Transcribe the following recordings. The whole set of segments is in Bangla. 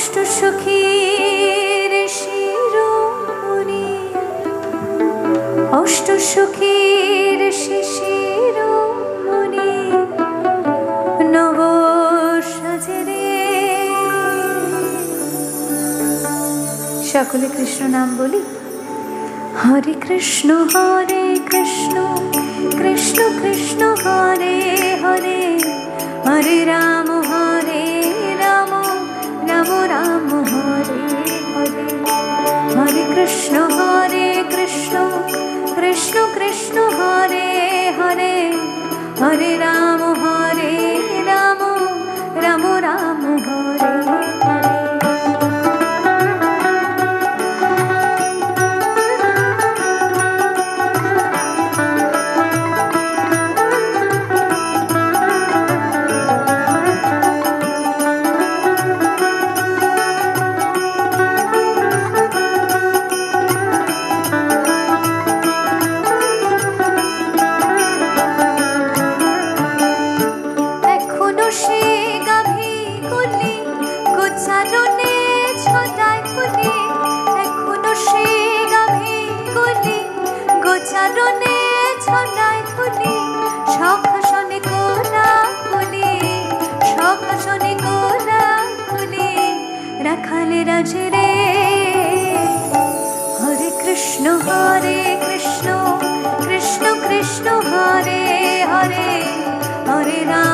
অষ্ট সখীর শিরোমণি। অষ্ট সখীর শিশিরোমণি নব সাজরে। সকলে কৃষ্ণ নাম বলি। হরে কৃষ্ণ হরে কৃষ্ণ কৃষ্ণ কৃষ্ণ, হরে হরে। হরে রাম हरे हरे राम গোছালনে ছটায় শনি সখাসনে খুনি কুলি শনি কোলা খুনি রাখালে রাজে রে হরে কৃষ্ণ হরে কৃষ্ণ কৃষ্ণ কৃষ্ণ, হরে হরে হরে রাম।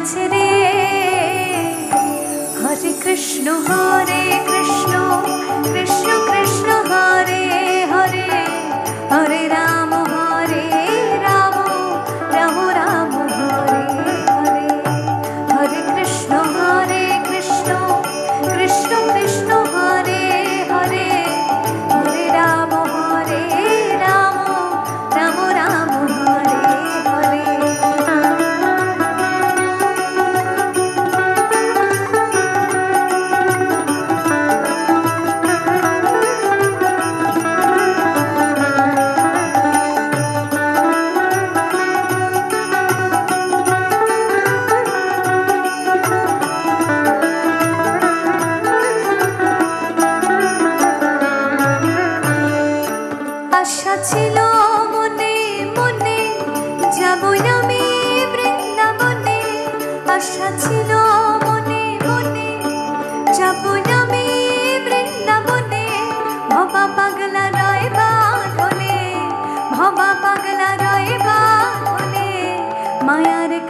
আছে রে। হরে কৃষ্ণ হরে কৃষ্ণ কৃষ্ণ কৃষ্ণ।